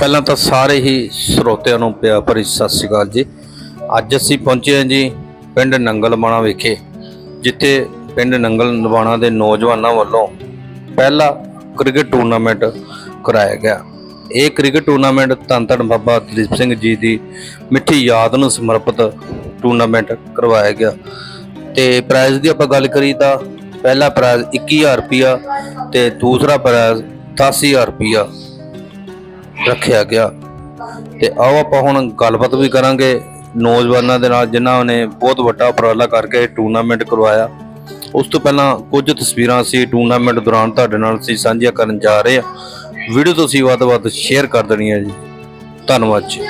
ਪਹਿਲਾਂ ਤਾਂ ਸਾਰੇ ਹੀ ਸਰੋਤਿਆਂ ਨੂੰ ਪਿਆਰ ਭਰੀ ਸਤਿ ਸ਼੍ਰੀ ਅਕਾਲ ਜੀ। ਅੱਜ ਅਸੀਂ ਪਹੁੰਚੇ ਹਾਂ ਜੀ ਪਿੰਡ ਨੰਗਲਮਾਣਾ ਵਿਖੇ, ਜਿੱਥੇ ਪਿੰਡ ਨੰਗਲ ਨੰਗਲਮਾਣਾ ਦੇ ਨੌਜਵਾਨਾਂ ਵੱਲੋਂ ਪਹਿਲਾ ਕ੍ਰਿਕਟ ਟੂਰਨਾਮੈਂਟ ਕਰਾਇਆ ਗਿਆ। ਇਹ ਕ੍ਰਿਕਟ ਟੂਰਨਾਮੈਂਟ ਧੰਨ ਧੰਨ ਬਾਬਾ ਦਲੀਪ ਸਿੰਘ ਜੀ ਦੀ ਮਿੱਠੀ ਯਾਦ ਨੂੰ ਸਮਰਪਿਤ ਟੂਰਨਾਮੈਂਟ ਕਰਵਾਇਆ ਗਿਆ। ਤੇ ਪ੍ਰਾਈਜ਼ ਦੀ ਆਪਾਂ ਗੱਲ ਕਰੀ ਤਾਂ ਪਹਿਲਾ ਪ੍ਰਾਈਜ਼ 21000 ਰੁਪਿਆ ਤੇ ਦੂਸਰਾ ਪ੍ਰਾਈਜ਼ 10000 ਰੁਪਿਆ ਰੱਖਿਆ ਗਿਆ। ਤੇ ਆਓ ਆਪਾਂ ਹੁਣ ਗੱਲਬਾਤ ਵੀ ਕਰਾਂਗੇ ਨੌਜਵਾਨਾਂ ਦੇ ਨਾਲ, ਜਿਨ੍ਹਾਂ ਨੇ ਬਹੁਤ ਵੱਡਾ ਉਪਰਾਲਾ ਕਰਕੇ ਟੂਰਨਾਮੈਂਟ ਕਰਵਾਇਆ। ਉਸ ਤੋਂ ਪਹਿਲਾਂ ਕੁਝ ਤਸਵੀਰਾਂ ਅਸੀਂ ਟੂਰਨਾਮੈਂਟ ਦੌਰਾਨ ਤੁਹਾਡੇ ਨਾਲ ਅਸੀਂ ਸਾਂਝੀਆਂ ਕਰਨ ਜਾ ਰਹੇ ਹਾਂ। ਵੀਡੀਓ ਤੁਸੀਂ ਵੱਧ ਤੋਂ ਵੱਧ ਸ਼ੇਅਰ ਕਰ ਦੇਣੀ ਹੈ ਜੀ। ਧੰਨਵਾਦ ਜੀ।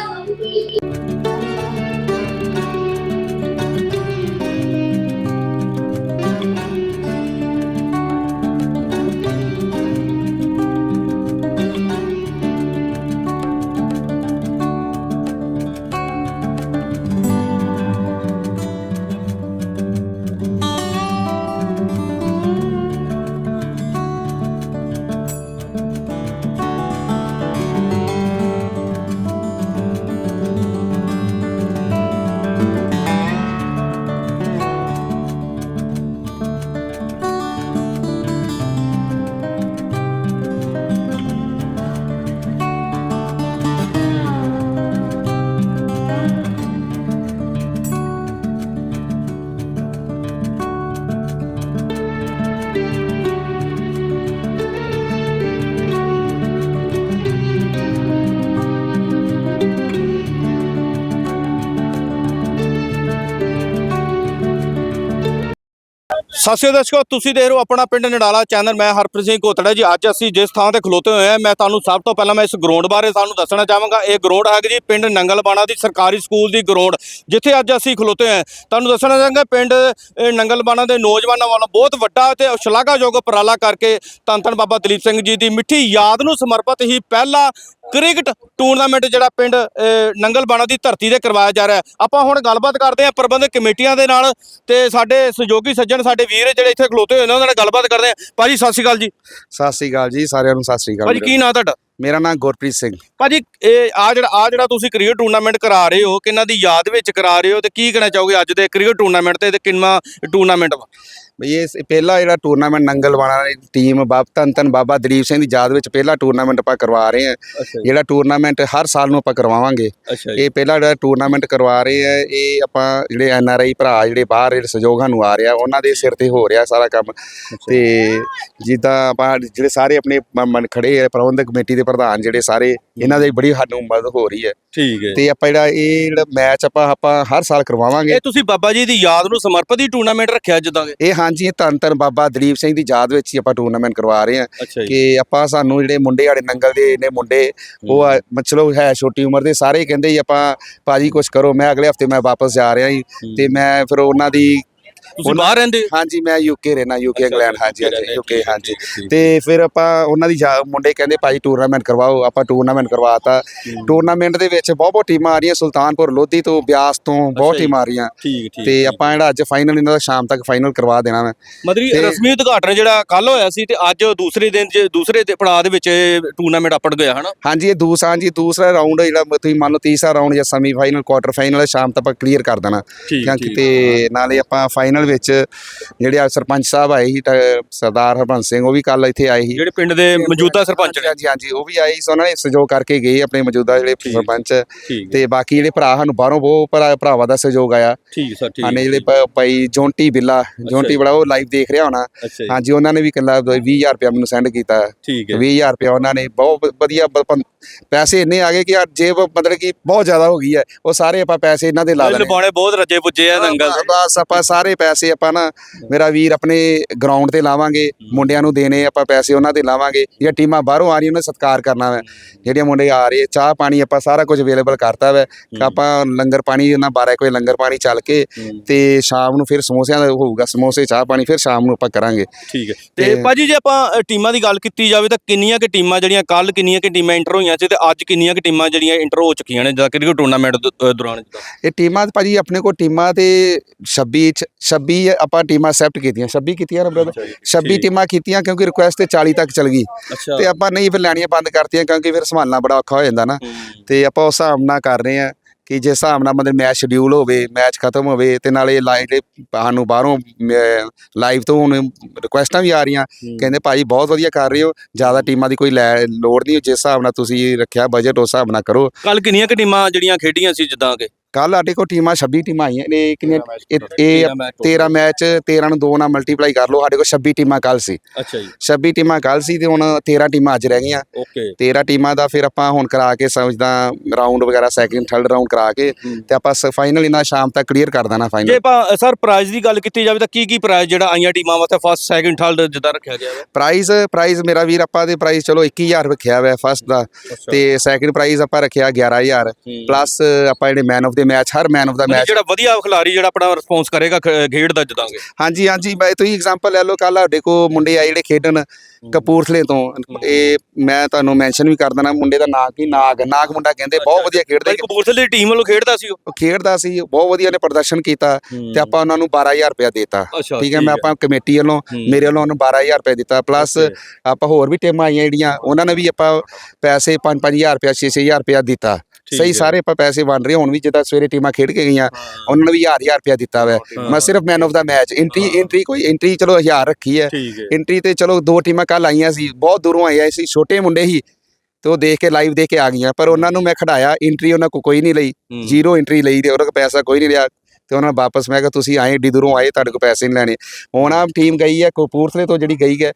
ਸਤਿ ਸ਼੍ਰੀ ਅਕਾਲ ਦਰਸ਼ਕੋ, ਤੁਸੀਂ ਦੇਖ ਰਹੇ ਹੋ ਆਪਣਾ ਪਿੰਡ ਨਡਾਲਾ ਚੈਨਲ ਮੈਂ ਹਰਪ੍ਰੀਤ ਸਿੰਘ ਕੋਤੜਾ ਜੀ। ਅੱਜ ਅਸੀਂ ਜਿਸ ਥਾਂ ਤੇ ਖਲੋਤੇ ਹੋਏ ਆ ਮੈਂ ਤੁਹਾਨੂੰ ਸਭ ਤੋਂ ਪਹਿਲਾਂ ਮੈਂ ਇਸ ਗਰਾਊਂਡ ਬਾਰੇ ਤੁਹਾਨੂੰ ਦੱਸਣਾ ਚਾਹਾਂਗਾ। ਇਹ ਗਰਾਊਂਡ ਹੈਗਾ ਜੀ ਪਿੰਡ ਨੰਗਲਬਾਣਾ ਦੀ ਸਰਕਾਰੀ ਸਕੂਲ ਦੀ ਗਰਾਊਂਡ, ਜਿੱਥੇ ਅੱਜ ਅਸੀਂ ਖਲੋਤੇ ਹਾਂ। ਤੁਹਾਨੂੰ ਦੱਸਣਾ ਚਾਹਾਂਗਾ, ਪਿੰਡ, ਇਹ ਨੰਗਲਬਾਣਾ ਦੇ ਨੌਜਵਾਨਾਂ ਵੱਲੋਂ ਬਹੁਤ ਵੱਡਾ ਤੇ ਸ਼ਲਾਘਾਯੋਗ ਉਪਰਾਲਾ ਕਰਕੇ ਧੰਨ ਧੰਨ ਬਾਬਾ ਦਲੀਪ ਸਿੰਘ ਜੀ ਦੀ ਮਿੱਠੀ ਯਾਦ ਨੂੰ ਸਮਰਪਿਤ ਹੀ ਪਹਿਲਾ ਕ੍ਰਿਕਟ ਟੂਰਨਾਮੈਂਟ ਜਿਹੜਾ ਪਿੰਡ ਨੰਗਲਬਾਣਾ ਦੀ ਧਰਤੀ ਤੇ ਕਰਵਾਇਆ ਜਾ ਰਿਹਾ ਆਪਾਂ ਹੁਣ ਗੱਲਬਾਤ ਕਰਦੇ ਹਾਂ ਪ੍ਰਬੰਧਕ ਕਮੇਟੀਆਂ ਦੇ ਨਾਲ ਤੇ ਸਾਡੇ ਸਹਿਯੋਗੀ ਸੱਜਣ ਸਾਡੇ ਵੀਰ ਜਿਹੜੇ ਇੱਥੇ ਖਲੋਤੇ ਹੋਏ ਨੇ ਉਹਨਾਂ ਨਾਲ ਗੱਲਬਾਤ ਕਰਦੇ ਹਾਂ। ਭਾਜੀ ਸਤਿ ਸ਼੍ਰੀ ਅਕਾਲ ਜੀ। ਸਤਿ ਸ੍ਰੀ ਅਕਾਲ ਜੀ ਸਾਰਿਆਂ ਨੂੰ ਸਤਿ ਸ੍ਰੀ ਅਕਾਲ। ਭਾਜੀ ਕੀ ਨਾਂ ਤੁਹਾਡਾ? ਮੇਰਾ ਨਾਮ ਗੁਰਪ੍ਰੀਤ ਸਿੰਘ। ਭਾਜੀ ਇਹ ਆ ਜਿਹੜਾ ਆ ਜਿਹੜਾ ਤੁਸੀਂ ਕ੍ਰਿਕਟ ਟੂਰਨਾਮੈਂਟ ਕਰਾ ਰਹੇ ਹੋ ਕਿਹਨਾਂ ਦੀ ਯਾਦ ਵਿੱਚ ਕਰਾ ਰਹੇ ਹੋ ਤੇ ਕੀ ਕਹਿਣਾ ਚਾਹੋਗੇ ਅੱਜ ਦੇ ਕ੍ਰਿਕਟ ਟੂਰਨਾਮੈਂਟ ਤੇ ਤੇ ਕਿੰਨਾ ਟੂਰਨਾਮੈਂਟ ਵਾ? ਇਹ ਪਹਿਲਾ ਜਿਹੜਾ ਟੂਰਨਾਮੈਂਟ ਨੰਗਲਵਾਣਾ ਦੀ ਟੀਮ ਬਾਬ ਧੰਨ ਧੰਨ ਬਾਬਾ ਦਲੀਪ ਸਿੰਘ ਦੀ ਯਾਦ ਵਿੱਚ ਪਹਿਲਾ ਟੂਰਨਾਮੈਂਟ ਆਪਾਂ ਕਰਵਾ ਰਹੇ ਹਾਂ। ਜਿਹੜਾ ਟੂਰਨਾਮੈਂਟ ਹਰ ਸਾਲ ਨੂੰ ਆਪਾਂ ਕਰਵਾਵਾਂਗੇ। ਇਹ ਪਹਿਲਾ ਜਿਹੜਾ ਟੂਰਨਾਮੈਂਟ ਕਰਵਾ ਰਹੇ ਆ ਇਹ ਆਪਾਂ ਜਿਹੜੇ ਐਨ ਆਰ ਆਈ ਭਰਾ ਜਿਹੜੇ ਬਾਹਰ ਜਿਹੜੇ ਸਹਿਯੋਗਾਂ ਨੂੰ ਆ ਰਿਹਾ ਉਹਨਾਂ ਦੇ ਸਿਰ ਤੇ ਹੋ ਰਿਹਾ ਸਾਰਾ ਕੰਮ। ਤੇ ਜਿੱਦਾਂ ਆਪਾਂ ਜਿਹੜੇ ਸਾਰੇ ਆਪਣੇ ਖੜੇ ਪ੍ਰਬੰਧਕ ਕਮੇਟੀ ਦੇ ਪ੍ਰਧਾਨ ਜਿਹੜੇ ਸਾਰੇ ਇਹਨਾਂ ਦੀ ਬੜੀ ਸਾਨੂੰ ਮਦਦ ਹੋ ਰਹੀ ਹੈ। ਠੀਕ ਹੈ ਤੇ ਆਪਾਂ ਜਿਹੜਾ ਇਹ ਜਿਹੜਾ ਮੈਚ ਆਪਾਂ ਆਪਾਂ ਹਰ ਸਾਲ ਕਰਵਾਵਾਂਗੇ। ਇਹ ਤੁਸੀਂ ਬਾਬਾ ਜੀ ਦੀ ਯਾਦ ਨੂੰ ਸਮਰਪਿਤ ਹੀ ਟੂਰਨਾਮੈਂਟ ਰੱਖਿਆ ਜਿੱਦਾਂ ਕਿ ਇਹ ਹਾਂਜੀ ਇਹ ਧੰਨ ਧੰਨ ਬਾਬਾ ਦਲੀਪ ਸਿੰਘ ਦੀ ਯਾਦ ਵਿੱਚ ਹੀ ਆਪਾਂ ਟੂਰਨਾਮੈਂਟ ਕਰਵਾ ਰਹੇ ਹਾਂ। ਕਿ ਆਪਾਂ ਸਾਨੂੰ ਜਿਹੜੇ ਮੁੰਡੇ ਵਾਲੇ ਨੰਗਲ ਦੇ ਨੇ ਮੁੰਡੇ ਉਹ ਆ, ਮ- ਚਲੋ ਹੈ ਛੋਟੀ ਉਮਰ ਦੇ ਸਾਰੇ ਕਹਿੰਦੇ ਆਪਾਂ ਭਾਜੀ ਕੁਝ ਕਰੋ ਮੈਂ ਅਗਲੇ ਹਫ਼ਤੇ ਮੈਂ ਵਾਪਸ ਜਾ ਰਿਹਾ ਜੀ। ਤੇ ਮੈਂ ਫਿਰ ਉਹਨਾਂ ਦੀ ਤੁਸੀਂ ਬਾਹਰ ਰਹਿੰਦੇ ਹਾਂਜੀ ਮੈਂ ਯੂਕੇ ਰਹਿਣਾ ਯੂਕੇ ਇੰਗਲੈਂਡ ਹਾਂਜੀ ਹਾਂਜੀ ਯੂਕੇ ਹਾਂਜੀ। ਤੇ ਫਿਰ ਆਪਾਂ ਉਹਨਾਂ ਦੀ ਮੁੰਡੇ ਕਹਿੰਦੇ ਭਾਜੀ ਟੂਰਨਾਮੈਂਟ ਕਰਵਾਓ ਆਪਾਂ ਟੂਰਨਾਮੈਂਟ ਕਰਵਾਤਾ। ਟੂਰਨਾਮੈਂਟ ਦੇ ਵਿੱਚ ਬਹੁਤ ਬਹੁਤ ਟੀਮਾਂ ਆ ਰਹੀਆਂ ਸੁਲਤਾਨਪੁਰ ਲੋਧੀ ਤੋਂ ਬਿਆਸ ਤੋਂ ਬਹੁਤ। ਟੀਮਾਂ ਆ ਰਹੀਆਂ। ਤੇ ਆਪਾਂ ਜਿਹੜਾ ਅੱਜ ਫਾਈਨਲ ਇਹਨਾਂ ਦਾ ਸ਼ਾਮ ਤੱਕ ਫਾਈਨਲ ਕਰਵਾ ਦੇਣਾ ਮੈਂ ਮਤਲਬ ਰਸਮੀ ਉਦਘਾਟਨ ਜਿਹੜਾ ਕੱਲ ਹੋਇਆ ਸੀ ਤੇ ਅੱਜ ਦੂਸਰੇ ਦਿਨ ਦੂਸਰੇ ਪੜਾਅ ਦੇ ਵਿੱਚ ਟੂਰਨਾਮੈਂਟ ਆਪੜ ਗਿਆ ਹਨਾ? ਹਾਂਜੀ ਇਹ ਦੂਸਰਾ ਜੀ ਦੂਸਰਾ ਰਾਉਂਡ ਜਿਹੜਾ ਤੁਸੀਂ ਮੰਨ ਲਓ ਤੀਸਰਾ ਰਾਉਂਡ ਜਾਂ ਸੈਮੀ ਫਾਈਨਲ ਕੁਆਟਰ ਫਾਈਨਲ ਸ਼ਾਮ ਤੱਕ ਆਪਾਂ ਕਲੀਅਰ ਕਰ ਦੇਣਾ। ਕਿਉਂਕਿ ਤੇ ਨਾਲੇ ਆਪਾਂ ਫਾਈਨਲ ਵਿੱਚ ਜਿਹੜੇ ਆ ਸਰਪੰਚ ਸਾਹਿਬ ਆਏ ਸੀ ਸਰਦਾਰ ਹਰਬੰਸ ਸਿੰਘ ਉਹ ਵੀ ਕੱਲ ਇੱਥੇ ਆਏ ਸੀ। ਜਿਹੜੇ ਪਿੰਡ ਦੇ ਮੌਜੂਦਾ ਸਰਪੰਚ ਨੇ। ਹਾਂਜੀ ਹਾਂਜੀ ਉਹ ਵੀ ਆਏ ਸੀ। ਉਹਨਾਂ ਨੇ ਸਹਿਯੋਗ ਕਰਕੇ ਗਏ ਆਪਣੇ ਮੌਜੂਦਾ ਜਿਹੜੇ। ਸਰਪੰਚ। ਤੇ ਬਾਕੀ ਜਿਹੜੇ ਭਰਾ ਸਾਨੂੰ ਬਾਹਰੋਂ ਬਹੁਤ ਭਰਾ ਭਰਾਵਾਂ ਦਾ ਸਹਿਯੋਗ ਆਇਆ। ਠੀਕ ਸਰ ਠੀਕ ਆਨੇ ਜਿਹੜੇ ਭਾਈ ਜੌਂਟੀ ਬਿੱਲਾ ਜੌਂਟੀ ਬੜਾ ਉਹ ਲਾਈਵ ਦੇਖ ਰਿਹਾ ਹੋਣਾ। ਹਾਂਜੀ ਉਹਨਾਂ ਨੇ ਵੀ ਕਿੰਨਾ 20000 ਰੁਪਇਆ ਮੈਨੂੰ ਸੈਂਡ ਕੀਤਾ। ਠੀਕ ਹੈ। 20000 ਰੁਪਇਆ ਉਹਨਾਂ ਨੇ ਬਹੁਤ ਵਧੀਆ ਪੈਸੇ ਇੰਨੇ ਆ ਗਏ ਕਿ ਜੇਬ ਮਤਲਬ ਕਿ ਬਹੁਤ ਜ਼ਿਆਦਾ ਹੋ ਗਈ ਹੈ। ਉਹ ਸਾਰੇ ਆਪਾਂ ਪੈਸੇ ਇਹਨਾਂ ਦੇ ਲਾ ਦੇਣੇ ਲਬਾਣੇ ਬਹੁਤ ਰੱਜੇ ਪੁੱਜੇ ਆ ਦੰਗਲ ਦੇ। ਬਸ ਆਪਾਂ ਸਾਰੇ ਪੈਸੇ ਆਪਾਂ ਨਾ ਮੇਰਾ ਵੀਰ ਆਪਣੇ ਗਰਾਊਂਡ ਤੇ ਲਾਵਾਂਗੇ ਮੁੰਡਿਆਂ ਨੂੰ ਦੇਣੇ ਆਪਾਂ ਪੈਸੇ ਉਹਨਾਂ ਤੇ ਲਾਵਾਂਗੇ ਜਿਹੜੀਆਂ ਟੀਮਾਂ ਬਾਹਰੋਂ ਆ ਰਹੀਆਂ ਉਹਨਾਂ ਦਾ ਸਤਿਕਾਰ ਕਰਨਾ ਵਾ। ਜਿਹੜੀਆਂ ਮੁੰਡੇ ਆ ਰਹੇ ਚਾਹ ਪਾਣੀ ਆਪਾਂ ਸਾਰਾ ਕੁਝ ਅਵੇਲੇਬਲ ਕਰਤਾ ਵਾ। ਆਪਾਂ ਲੰਗਰ ਪਾਣੀ ਉਹਨਾਂ 12 ਕੋਈ ਲੰਗਰ ਪਾਣੀ ਚੱਲ ਕੇ ਹੂੰ। ਤੇ ਸ਼ਾਮ ਨੂੰ ਫਿਰ ਸਮੋਸਿਆਂ ਦਾ ਹੋਊਗਾ ਸਮੋਸੇ ਚਾਹ ਪਾਣੀ ਫਿਰ ਸ਼ਾਮ ਨੂੰ ਆਪਾਂ ਕਰਾਂਗੇ। ਠੀਕ ਹੈ। ਤੇ ਭਾਜੀ ਜੇ ਆਪਾਂ ਟੀਮਾਂ ਦੀ ਗੱਲ ਕੀਤੀ ਜਾਵੇ ਤਾਂ ਕਿੰਨੀਆਂ ਕਿ ਟੀਮਾਂ ਜਿਹੜੀਆਂ ਕੱਲ ਕਿੰਨੀਆਂ ਕਿ ਟੀਮਾਂ ਇੰਟਰ ਹੋਈਆਂ ਸੀ ਤੇ ਅੱਜ ਕਿੰਨੀਆਂ ਕਿ ਟੀਮਾਂ ਜਿਹੜੀਆਂ ਇੰਟਰ ਹੋ ਚੁੱਕੀਆਂ ਨੇ ਜਿੱਦਾਂ ਕ੍ਰਿਕਟ ਟੂਰਨਾਮੈਂਟ ਦੌਰਾਨ ਇਹ ਟੀਮਾਂ ਭਾਜੀ ਆਪਣੇ ਕੋਲ ਟੀਮਾਂ ਤੇ 26 ਚ 26 ਆਪਾਂ ਟੀਮਾਂ ਅਸੈਪਟ ਕੀਤੀਆਂ 26 ਕੀਤੀਆਂ ਨਾ ਬ੍ਰਦਰ 26 ਟੀਮਾਂ ਕੀਤੀਆਂ ਕਿਉਂਕਿ ਰਿਕੁਐਸਟ ਤੇ 40 ਤੱਕ ਚਲ ਗਈ। ਤੇ ਆਪਾਂ ਨਹੀਂ ਫਿਰ ਲੈਣੀਆਂ ਬੰਦ ਕਰਤੀਆਂ ਕਿਉਂਕਿ ਫਿਰ ਸੰਭਾਲਣਾ ਬੜਾ ਔਖਾ ਹੋ ਜਾਂਦਾ ਨਾ। ਤੇ ਆਪਾਂ ਉਸ ਹਿਸਾਬ ਨਾਲ ਕਰ ਰਹੇ ਆ ਕਿ ਜਿਸ ਹਿਸਾਬ ਨਾਲ ਮਤਲਬ ਮੈਚ ਸ਼ਡਿਊਲ ਹੋਵੇ ਮੈਚ ਖਤਮ ਹੋਵੇ ਤੇ ਨਾਲੇ ਲਾਈਵ ਸਾਨੂੰ ਬਾਹਰੋਂ ਲਾਈਵ ਤੋਂ ਹੁਣ ਰਿਕੁਐਸਟਾਂ ਵੀ ਆ ਰਹੀਆਂ। ਕਹਿੰਦੇ ਭਾਈ ਬਹੁਤ ਵਧੀਆ ਕਰ ਰਹੇ ਹੋ ਜ਼ਿਆਦਾ ਟੀਮਾਂ ਦੀ ਕੋਈ ਲੋੜ ਨਹੀਂ ਜਿਸ ਹਿਸਾਬ ਨਾਲ ਤੁਸੀਂ ਰੱਖਿਆ ਬਜਟ ਉਸ ਹਿਸਾਬ ਨਾਲ ਕਰੋ। ਕੱਲ ਕਿੰਨੀਆਂ ਕਿ ਟੀਮਾਂ ਜਿਹੜੀਆਂ ਖੇਡੀਆਂ ਸੀ ਜਿੱਦਾਂ ਕਿ? ਕੱਲ ਸਾਡੇ ਕੋਲ ਟੀਮਾਂ 26 ਟੀਮਾਂ ਆਈਆਂ ਨੇ ਕਿੰਨੇ ਇਹ- ਇਹ 13 ਮੈਚ 13 ਨੂੰ 2 ਨਾਲ ਮਲਟੀਪਲਾਈ ਕਰ ਲਓ ਸਾਡੇ ਕੋਲ 26 ਟੀਮਾਂ ਕੱਲ ਸੀ। ਅੱਛਾ ਜੀ। 26 ਟੀਮਾਂ ਕੱਲ ਸੀ ਤੇ ਹੁਣ 13 ਟੀਮਾਂ ਅੱਜ ਰਹਿ ਗਈਆਂ। ਓਕੇ। 13 ਟੀਮਾਂ ਦਾ ਫਿਰ ਆਪਾਂ ਹੁਣ ਕਰਾ ਕੇ ਸਮਝਦਾ ਰਾਉਂਡ ਵਗੈਰਾ ਸੈਕਿੰਡ ਥਰਡ ਰਾਉਂਡ ਕਰਾ ਕੇ ਤੇ ਆਪਾਂ ਫਾਈਨਲ ਇਹਨਾਂ ਸ਼ਾਮ ਤੱਕ ਕਲੀਅਰ ਕਰ ਦੇਣਾ ਜੇ ਫਾਈਨਲ ਆਪਾਂ ਸਰ ਪ੍ਰਾਈਜ਼ ਦੀ ਗੱਲ ਕੀਤੀ ਜਾਵੇ ਤਾਂ ਕੀ ਕੀ ਪ੍ਰਾਈਜ਼ ਜਿਹੜਾ ਆਈਆਂ ਟੀਮਾਂ ਵਾਸਤੇ ਫਸਟ ਸੈਕਿੰਡ ਥਰਡ ਜਿੱਦਾਂ ਰੱਖਿਆ ਗਿਆ ਹੈ ਪ੍ਰਾਈਜ਼ ਪ੍ਰਾਈਜ਼ ਮੇਰਾ ਵੀਰ ਆਪਾਂ ਦੇ ਪ੍ਰਾਈਜ਼ ਚਲੋ 21000 ਰੱਖਿਆ ਹੋਇਆ ਫਸਟ ਦਾ ਤੇ ਸੈਕਿੰਡ ਪ੍ਰਾਈਜ਼ ਆਪਾਂ ਰੱਖਿਆ 11000 ਪਲੱਸ ਆਪਾਂ ਜਿਹੜੇ ਮੈਨ ਆਫ ਦੇ ਮੈਚ ਹਰ ਮੈਨ ਆਫ ਦਾ ਮੈਚ ਜਿਹੜਾ ਵਧੀਆ ਖਿਲਾੜੀ ਜਿਹੜਾ ਆਪਣਾ ਰਿਸਪੌਂਸ ਕਰੇਗਾ ਖੇਡ ਦਾ ਜਿੱਦਾਂਗੇ ਹਾਂਜੀ ਹਾਂਜੀ ਮੈਂ ਤੁਸੀਂ ਐਗਜ਼ਾਮਪਲ ਲੈ ਲਓ ਕੱਲ ਸਾਡੇ ਕੋ ਮੁੰਡੇ ਆ ਜਿਹੜੇ ਖੇਡਣ ਕਪੂਰਥਲੇ ਤੋਂ। ਇਹ ਮੈਂ ਤੁਹਾਨੂੰ ਮੈਂਸ਼ਨ ਵੀ ਕਰ ਦੇਣਾ ਮੁੰਡੇ ਦਾ ਨਾਂ ਕੀ ਨਾਗ ਨਾਗ ਮੁੰਡਾ ਕਹਿੰਦੇ ਬਹੁਤ ਵਧੀਆ ਖੇਡਦਾ ਕਪੂਰਥਲੇ ਦੀ ਟੀਮ ਵੱਲੋਂ ਖੇਡਦਾ ਸੀ ਉਹ? ਖੇਡਦਾ ਸੀ ਬਹੁਤ ਵਧੀਆ ਨੇ ਪ੍ਰਦਰਸ਼ਨ ਕੀਤਾ ਤੇ ਆਪਾਂ ਉਹਨਾਂ ਨੂੰ 12000 ਰੁਪਇਆ ਦੇਤਾ। ਠੀਕ ਹੈ ਮੈਂ ਆਪਾਂ ਕਮੇਟੀ ਵੱਲੋਂ ਮੇਰੇ ਵੱਲੋਂ ਉਹਨੂੰ 12000 ਰੁਪਏ ਦਿੱਤਾ। ਪਲੱਸ ਆਪਾਂ ਹੋਰ ਵੀ ਟੀਮਾਂ ਆਈਆਂ ਜਿਹੜੀਆਂ ਉਹਨਾਂ ਨੇ ਵੀ ਆਪਾਂ ਪੈਸੇ 5-5000 ਰੁਪਇਆ 6-6000 ਰੁਪਇਆ ਦਿੱਤਾ। ਸਹੀ ਸਾਰੇ ਆਪਾਂ ਪੈਸੇ ਵੰਡ ਰਹੇ ਹੁਣ ਵੀ ਜਿੱਦਾਂ ਸਵੇਰੇ ਟੀਮਾਂ ਖੇਡ ਕੇ ਗਈਆਂ ਉਹਨਾਂ ਨੇ ਵੀ 1000 ਰੁਪਇਆ ਦਿੱਤਾ ਵਾ। ਮੈਂ ਸਿਰਫ ਮੈਨ ਆਫ ਦਾ ਮੈਚ ਐਂਟਰੀ ਐਂਟਰੀ ਕੋਈ ਐਂਟਰੀ ਚਲੋ 1000 ਰੱਖੀ ਹੈ। ਹੈ। ਐਂਟਰੀ ਤੇ ਚਲੋ ਦੋ ਟੀਮਾਂ ਕੱਲ ਆਈਆਂ ਸੀ ਬਹੁਤ ਦੂਰੋਂ ਆਏ ਸੀ ਛੋਟੇ ਮੁੰਡੇ ਸੀ ਤੇ ਉਹ ਦੇਖ ਕੇ ਲਾਈਵ ਦੇਖ ਕੇ ਆ ਗਈਆਂ। ਪਰ ਉਹਨਾਂ ਨੂੰ ਮੈਂ ਖੜਾਇਆ ਐਂਟਰੀ ਉਹਨਾਂ ਕੋ ਕੋਈ ਨਹੀਂ ਲਈ ਜ਼ੀਰੋ ਐਂਟਰੀ ਲਈ ਤੇ ਉਹਨਾਂ ਕੋ ਪੈਸਾ ਕੋਈ ਨਹੀਂ ਲਿਆ। ਤੇ ਉਹਨਾਂ ਨੇ ਵਾਪਸ ਮੈਂ ਕਿਹਾ ਤੁਸੀਂ ਆਏ ਏਡੀ ਦੂਰੋਂ ਆਏ ਤੁਹਾਡੇ ਕੋ ਪੈਸੇ ਨਹੀਂ ਲੈਣੇ। ਹੁਣ ਆ ਟੀਮ ਗਈ ਹੈ ਕਪੂਰਥਲੇ ਤੋਂ ਜਿਹੜੀ ਗਈ ਹੈ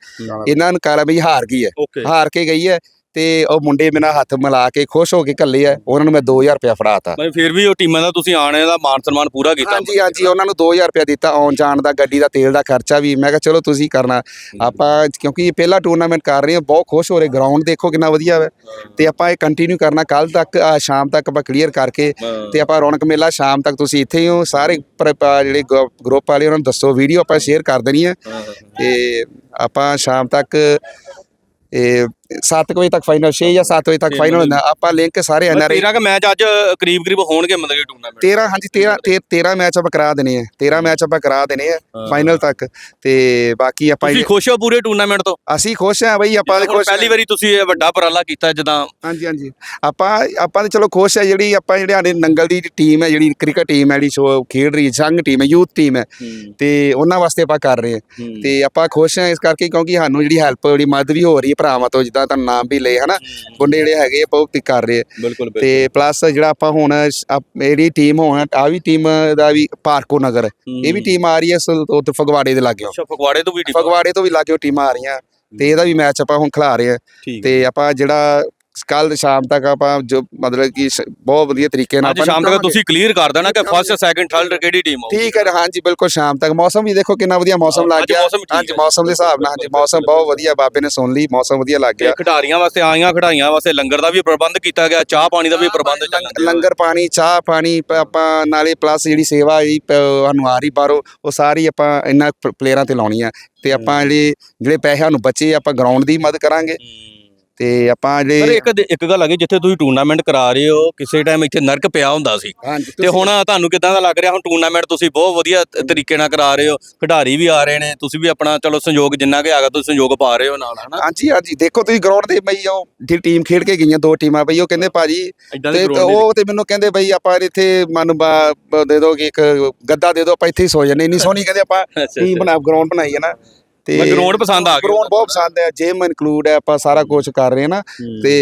ਇਹਨਾਂ ਨੂੰ ਕਾਲਾ ਬਈ ਹਾਰ ਗਈ ਹੈ। ਹਾਰ ਕੇ ਗਈ ਹੈ ਤੇ ਉਹ ਮੁੰਡੇ ਮੇਰੇ ਨਾਲ ਹੱਥ ਮਿਲਾ ਕੇ ਖੁਸ਼ ਹੋ ਕੇ ਘੱਲੇ ਆ ਉਹਨਾਂ ਨੂੰ ਮੈਂ 2000 ਰੁਪਇਆ ਫੜਾਤਾ। ਮੈਂ ਫਿਰ ਵੀ ਉਹ ਟੀਮਾਂ ਦਾ ਤੁਸੀਂ ਆਣੇ ਦਾ ਮਾਨ ਸਨਮਾਨ ਪੂਰਾ ਕੀਤਾ। ਹਾਂਜੀ ਹਾਂਜੀ ਉਹਨਾਂ ਨੂੰ 2000 ਰੁਪਇਆ ਦਿੱਤਾ ਆਉਣ ਜਾਣ ਦਾ ਗੱਡੀ ਦਾ ਤੇਲ ਦਾ ਖਰਚਾ ਵੀ। ਮੈਂ ਕਿਹਾ ਚਲੋ ਤੁਸੀਂ ਕਰਨਾ। ਆਪਾਂ ਕਿਉਂਕਿ ਇਹ ਪਹਿਲਾ ਟੂਰਨਾਮੈਂਟ ਕਰ ਰਹੇ ਹਾਂ ਬਹੁਤ ਖੁਸ਼ ਹੋ ਰਹੇ। ਗਰਾਊਂਡ ਦੇਖੋ ਕਿੰਨਾ ਵਧੀਆ ਹੈ ਤੇ ਆਪਾਂ ਇਹ ਕੰਟੀਨਿਊ ਕਰਨਾ ਕੱਲ ਤੱਕ ਸ਼ਾਮ ਤੱਕ ਆਪਾਂ ਕਲੀਅਰ ਕਰਕੇ ਤੇ ਆਪਾਂ ਰੌਣਕ ਮੇਲਾ ਸ਼ਾਮ ਤੱਕ ਤੁਸੀਂ ਇੱਥੇ ਹੀ ਹੋ। ਸਾਰੇ ਜਿਹੜੇ ਗਰੁੱਪ ਵਾਲੇ ਉਹਨਾਂ ਨੂੰ ਦੱਸੋ ਵੀਡੀਓ ਆਪਾਂ ਸ਼ੇਅਰ ਕਰ ਦੇਣੀ ਹੈ ਤੇ ਆਪਾਂ ਸ਼ਾਮ ਤੱਕ ਇਹ 7 ਵਜੇ ਤੱਕ ਫਾਈਨਲ 6 ਜਾਂ 7 ਵਜੇ ਤੱਕ ਫਾਈਨਲ ਹੁੰਦਾ। ਆਪਾਂ ਲਿੰਕ ਸਾਰੇ ਐਨਆਰਆਈ ਤੇਰਾ ਕਿ ਮੈਚ ਅੱਜ ਕਰੀਬ ਕਰੀਬ ਹੋਣਗੇ ਮਤਲਬ ਕਿ ਟੂਰਨਾਮੈਂਟ 13 ਹਾਂਜੀ 13 ਤੇ 13 ਮੈਚ ਆਪਾਂ ਕਰਾ ਦੇਣੇ ਆ। 13 ਮੈਚ ਆਪਾਂ ਕਰਾ ਦੇਣੇ ਆ ਫਾਈਨਲ ਤੱਕ। ਤੇ ਬਾਕੀ ਆਪਾਂ ਤੁਸੀਂ ਖੁਸ਼ ਹੋ ਪੂਰੇ ਟੂਰਨਾਮੈਂਟ ਤੋਂ? ਅਸੀਂ ਖੁਸ਼ ਆ ਬਈ ਆਪਾਂ ਖੁਸ਼ ਪਹਿਲੀ ਵਾਰੀ ਤੁਸੀਂ ਇਹ ਵੱਡਾ ਉਪਰਾਲਾ ਕੀਤਾ ਜਿੱਦਾਂ ਹਾਂਜੀ ਹਾਂਜੀ। ਆਪਾਂ ਆਪਾਂ ਤੇ ਚਲੋ ਖੁਸ਼ ਹੈ ਜਿਹੜੀ ਆਪਾਂ ਜਿਹੜੇ ਸਾਡੇ ਨੰਗਲ ਦੀ ਟੀਮ ਹੈ ਜਿਹੜੀ ਕ੍ਰਿਕਟ ਟੀਮ ਹੈ ਜਿਹੜੀ ਖੇਡ ਰਹੀ ਸੰਘ ਟੀਮ ਹੈ ਯੂਥ ਟੀਮ ਹੈ। ਤੇ ਉਹਨਾਂ ਵਾਸਤੇ ਆਪਾਂ ਕਰ ਰਹੇ ਹਾਂ। ਤੇ ਆਪਾਂ ਖੁਸ਼ ਹਾਂ ਇਸ ਕਰਕੇ ਕਿਉਂਕਿ ਸਾਨੂੰ ਜਿਹੜੀ ਹੈਲਪ ਜਿਹੜੀ ਮਦਦ ਵੀ ਹੋ ਰਹੀ ਹੈ ਭਰਾਵਾਂ ਤੋਂ ਜਿੱਦਾਂ ਤੁਹਾਨੂੰ ਨਾਮ ਵੀ ਲਏ ਹਨਾ? ਮੁੰਡੇ ਜਿਹੜੇ ਹੈਗੇ ਆ ਹੀ ਕਰ ਰਹੇ ਆ। ਬਿਲਕੁਲ ਤੇ ਪਲੱਸ ਜਿਹੜਾ ਆਪਾਂ ਹੁਣ ਮੇਰੀ ਟੀਮ ਹੋਣ ਆ ਵੀ ਟੀਮ ਦਾ ਵੀ ਪਾਰਕੋ ਨਗਰ। ਇਹ ਵੀ ਟੀਮ ਆ ਰਹੀ ਹੈ ਉਧਰ ਫਗਵਾੜੇ ਦੇ ਲਾਗਿਓ ਅੱਛਾ ਫਗਵਾੜੇ ਤੋਂ ਵੀ ਫਗਵਾੜੇ ਤੋਂ ਵੀ ਲਾਗਿਓ ਟੀਮਾਂ ਆ ਰਹੀਆਂ। ਤੇ ਇਹਦਾ ਵੀ ਮੈਚ ਆਪਾਂ ਹੁਣ ਖਿਲਾ ਰਹੇ ਆ। ਤੇ ਆਪਾਂ ਜਿਹੜਾ ਕੱਲ ਸ਼ਾਮ ਤੱਕ ਆਪਾਂ ਜੋ ਮਤਲਬ ਕਿ ਸ- ਬਹੁਤ ਵਧੀਆ ਤਰੀਕੇ ਨਾਲ ਅੱਜ ਆਪਾਂ ਸ਼ਾਮ ਤੱਕ ਨਿਪਟਾਵਾਂਗੇ। ਤੁਸੀਂ ਕਲੀਅਰ ਕਰ ਦੇਣਾ ਕਿ ਫਸਟ ਸੈਕਿੰਡ ਥਰਡ ਕਿਹੜੀ ਟੀਮ ਹੋ ਠੀਕ ਹੈ ਹਾਂਜੀ ਬਿਲਕੁਲ ਸ਼ਾਮ ਤੱਕ। ਮੌਸਮ ਵੀ ਦੇਖੋ ਕਿੰਨਾ ਵਧੀਆ ਮੌਸਮ ਲੱਗ ਅੱਜ ਗਿਆ। ਮੌਸਮ ਠੀਕ ਹਾਂਜੀ ਹੈ। ਮੌਸਮ ਦੇ ਹਿਸਾਬ ਨਾਲ ਹਾਂਜੀ ਮੌਸਮ ਬਹੁਤ ਵਧੀਆ ਬਾਬੇ ਨੇ ਸੁਣ ਲਈ ਮੌਸਮ ਵਧੀਆ ਲੱਗ ਤੇ ਗਿਆ ਖਿਡਾਰੀਆਂ ਵਾਸਤੇ ਆਈਆਂ ਖਿਡਾਰੀਆਂ ਵਾਸਤੇ ਲੰਗਰ ਦਾ ਵੀ ਪ੍ਰਬੰਧ ਕੀਤਾ ਗਿਆ ਚਾਹ ਪਾਣੀ ਦਾ ਵੀ ਪ੍ਰਬੰਧ ਚੱਲਦਾ ਲੰਗਰ ਪਾਣੀ ਚਾਹ ਪਾਣੀ ਪ- ਆਪਾਂ ਨਾਲੇ ਪਲੱਸ ਜਿਹੜੀ ਸੇਵਾ ਜਿਹੜੀ ਪ- ਸਾਨੂੰ ਆ ਰਹੀ ਬਾਹਰੋਂ ਉਹ ਸਾਰੀ ਆਪਾਂ ਇਹਨਾਂ ਪ- ਪਲੇਅਰਾਂ ਤੇ ਲਾਉਣੀ ਆ। ਤੇ ਆਪਾਂ ਜਿਹੜੇ ਜਿਹੜੇ ਪੈਸੇ ਸਾਨੂੰ ਬਚੇ ਆਪਾਂ ਗਰਾਊਂਡ ਦੀ ਮਦਦ ਕਰਾਂਗੇ। ਤੇ ਆਪਾਂ ਪਰ ਜਿਹੜੇ ਇੱਕ ਇੱਕ ਗੱਲ ਹੈਗੀ ਜਿੱਥੇ ਤੁਸੀਂ ਟੂਰਨਾਮੈਂਟ ਕਰਾ ਰਹੇ ਹੋ ਕਿਸੇ ਟਾਈਮ ਇੱਥੇ ਨਰਕ ਪਿਆ ਹੁੰਦਾ ਸੀ। ਹਾਂਜੀ ਤੇ ਹੁਣ ਤੁਹਾਨੂੰ ਕਿਦਾਂ ਦਾ ਲੱਗ ਰਿਹਾ? ਹੁਣ ਟੂਰਨਾਮੈਂਟ ਤੁਸੀਂ ਬਹੁਤ ਵਧੀਆ ਤ- ਤਰੀਕੇ ਨਾਲ ਕਰਾ ਰਹੇ ਹੋ ਖਿਡਾਰੀ ਵੀ ਆ ਰਹੇ ਨੇ ਤੁਸੀਂ ਵੀ ਆਪਣਾ ਚਲੋ ਸੰਯੋਗ ਜਿੰਨਾ ਕਿ ਹੈਗਾ ਤੁਸੀਂ ਸੰਯੋਗ ਪਾ ਰਹੇ ਹੋ ਨਾਲ ਹਨਾ? ਹਾਂਜੀ ਹਾਂਜੀ ਦੇਖੋ ਤੁਸੀਂ ਗਰਾਊਂਡ ਦੇ ਬਈ ਉਹ ਜਿਹੜੀ ਟੀਮ ਖੇਡ ਕੇ ਗਈਆਂ ਦੋ ਟੀਮਾਂ ਬਈ ਉਹ ਕਹਿੰਦੇ ਭਾਜੀ ਇਦਾਂ ਤੇ ਤੇ ਉਹ ਤੇ ਮੈਨੂੰ ਕਹਿੰਦੇ ਬਈ ਆਪਾਂ ਇੱਥੇ ਮਨ ਦੇ ਦੋ ਕਿ ਇੱਕ ਗੱਦਾ ਦੇ ਦੋ ਆਪਾਂ ਇੱਥੇ ਹੀ ਸੋ ਜੰਨੇ ਇੰਨੀ ਸੋਹਣੀ ਕਹਿੰਦੇ ਆਪਾਂ ਟੀਮ ਬਣਾ ਗਰਾਊਂਡ ਬਣਾਈ ਹੈ ਨਾ। ਤੇ ਮੈਂ ground ਪਸੰਦ ਆ ਗਿਆ। ਗਰਾਊਂਡ ਬਹੁਤ ਪਸੰਦ ਹੈ ਜਿਮ ਇਨਕਲੂਡ ਹੈ ਆਪਾਂ ਸਾਰਾ ਕੁਝ ਕਰ ਰਹੇ ਹਾਂ ਨਾ। ਤੇ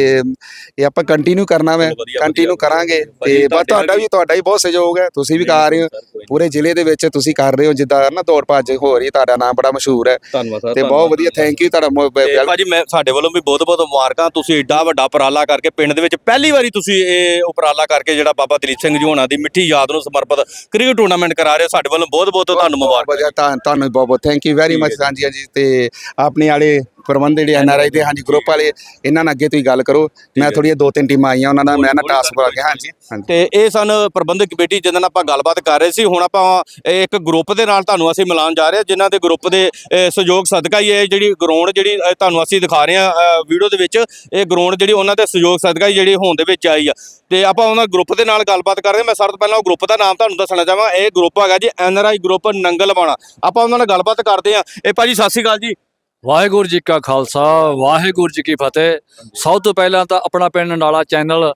ਇਹ ਆਪਾਂ ਕੰਟੀਨਿਊ ਕਰਨਾ ਵਧੀਆ, ਕੰਟੀਨਿਊ। ਕਰਾਂਗੇ। ਤੇ ਬਸ ਤੁਹਾਡੇ ਵੀ ਤੁਹਾਡਾ ਵੀ ਬਹੁਤ ਸਹਿਯੋਗ ਹੈ ਤੁਸੀਂ ਵੀ ਕਰ ਰਹੇ ਹੋ। ਪੂਰੇ ਜ਼ਿਲ੍ਹੇ ਦੇ ਵਿੱਚ ਤੁਸੀਂ ਕਰ ਰਹੇ ਹੋ ਜਿੱਦਾਂ ਨਾ ਦੌੜ ਭੱਜ ਹੋ ਰਹੀ ਤੁਹਾਡਾ ਨਾਮ ਬੜਾ ਮਸ਼ਹੂਰ ਹੈ। ਤੇ ਬਹੁਤ ਵਧੀਆ ਥੈਂਕ ਯੂ ਤੁਹਾਡਾ ਭਾਜੀ ਮੈਂ ਸਾਡੇ ਵੱਲੋਂ ਵੀ ਬਹੁਤ ਬਹੁਤ ਮੁਬਾਰਕਾਂ। ਤੁਸੀਂ ਏਡਾ ਵੱਡਾ ਉਪਰਾਲਾ ਕਰਕੇ ਪਿੰਡ ਦੇ ਵਿੱਚ ਪਹਿਲੀ ਵਾਰੀ ਤੁਸੀਂ ਇਹ ਉਪਰਾਲਾ ਕਰਕੇ ਜਿਹੜਾ ਬਾਬਾ ਦਲੀਪ ਸਿੰਘ ਜੀ ਹੋਣਾ ਦੀ ਮਿੱਠੀ ਯਾਦ ਨੂੰ ਸਮਰਪਿਤ ਕ੍ਰਿਕਟ ਟੂਰਨਾਮੈਂਟ ਕਰਾ ਰਹੇ ਹੋ। ਸਾਡੇ ਵੱਲੋਂ ਬਹੁਤ ਬਹੁਤ ਤੁਹਾਨੂੰ ਮੁਬਾਰਕਾਂ। ਤੁਹਾਨੂੰ ਬਹੁਤ ਬਹੁਤ ਥੈਂਕ ਯੂ ਵੈਰੀ ਮਚ ਹਾਂਜੀ ਹਾਂਜੀ ਤੇ ਆਪਣੇ ਵਾਲੇ ਪ੍ਰਬੰਧ ਜਿਹੜੇ ਐਨ ਆਰ ਆਈ ਦੇ ਹਾਂਜੀ। ਗਰੁੱਪ ਵਾਲੇ ਇਹਨਾਂ ਨਾਲ ਅੱਗੇ ਤੁਸੀਂ ਗੱਲ ਕਰੋ। ਮੈਂ ਥੋੜੀਆਂ ਦੋ ਤਿੰਨ ਟੀਮਾਂ ਆਈਆਂ ਉਹਨਾਂ ਦਾ ਮੈਂ ਨਾ ਟਾਸਕ ਪਾ ਗਿਆ ਹਾਂਜੀ ਤੇ ਇਹ ਸਨ ਪ੍ਰਬੰਧਕ ਕਮੇਟੀ ਜਿਹਨਾਂ ਨਾਲ ਆਪਾਂ ਗੱਲਬਾਤ ਕਰ ਰਹੇ ਸੀ। ਹੁਣ ਆਪਾਂ ਇੱਕ ਗਰੁੱਪ ਦੇ ਨਾਲ ਤੁਹਾਨੂੰ ਅਸੀਂ ਮਿਲਾਉਣ ਜਾ ਰਹੇ ਹਾਂ ਜਿਨ੍ਹਾਂ ਦੇ ਗਰੁੱਪ ਦੇ ਸਹਿਯੋਗ ਸਦਕਾ ਹੀ ਇਹ ਜਿਹੜੀ ਗਰਾਊਂਡ ਜਿਹੜੀ ਤੁਹਾਨੂੰ ਅਸੀਂ ਦਿਖਾ ਰਹੇ ਹਾਂ ਵੀਡੀਓ ਦੇ ਵਿੱਚ ਇਹ ਗਰਾਊਂਡ ਜਿਹੜੀ ਉਹਨਾਂ ਦੇ ਸਹਿਯੋਗ ਸਦਕਾ ਹੀ ਜਿਹੜੀ ਹੋਣ ਦੇ ਵਿੱਚ ਆਈ ਆ। ਤੇ ਆਪਾਂ ਉਹਨਾਂ ਗਰੁੱਪ ਦੇ ਨਾਲ ਗੱਲਬਾਤ ਕਰਦੇ ਹਾਂ। ਮੈਂ ਸਭ ਤੋਂ ਪਹਿਲਾਂ ਉਹ ਗਰੁੱਪ ਦਾ ਨਾਮ ਤੁਹਾਨੂੰ ਦੱਸਣਾ ਚਾਹਾਂਗਾ। ਇਹ ਗਰੁੱਪ ਹੈਗਾ ਜੀ N R I group Nangalwana. ਆਪਾਂ ਉਹਨਾਂ ਨਾਲ ਗੱਲਬਾਤ ਕਰਦੇ ਹਾਂ। ਇਹ ਭਾਜੀ ਸਤਿ ਸ਼੍ਰੀ ਅਕਾਲ ਜੀ। ਵਾਹਿਗੁਰੂ ਜੀ ਕਾ ਖਾਲਸਾ, ਵਾਹਿਗੁਰੂ ਜੀ ਕੀ ਫਤਿਹ। ਸਭ ਤੋਂ ਪਹਿਲਾਂ ਤਾਂ ਆਪਣਾ ਪਿੰਡ ਨਾਲਾ ਚੈਨਲ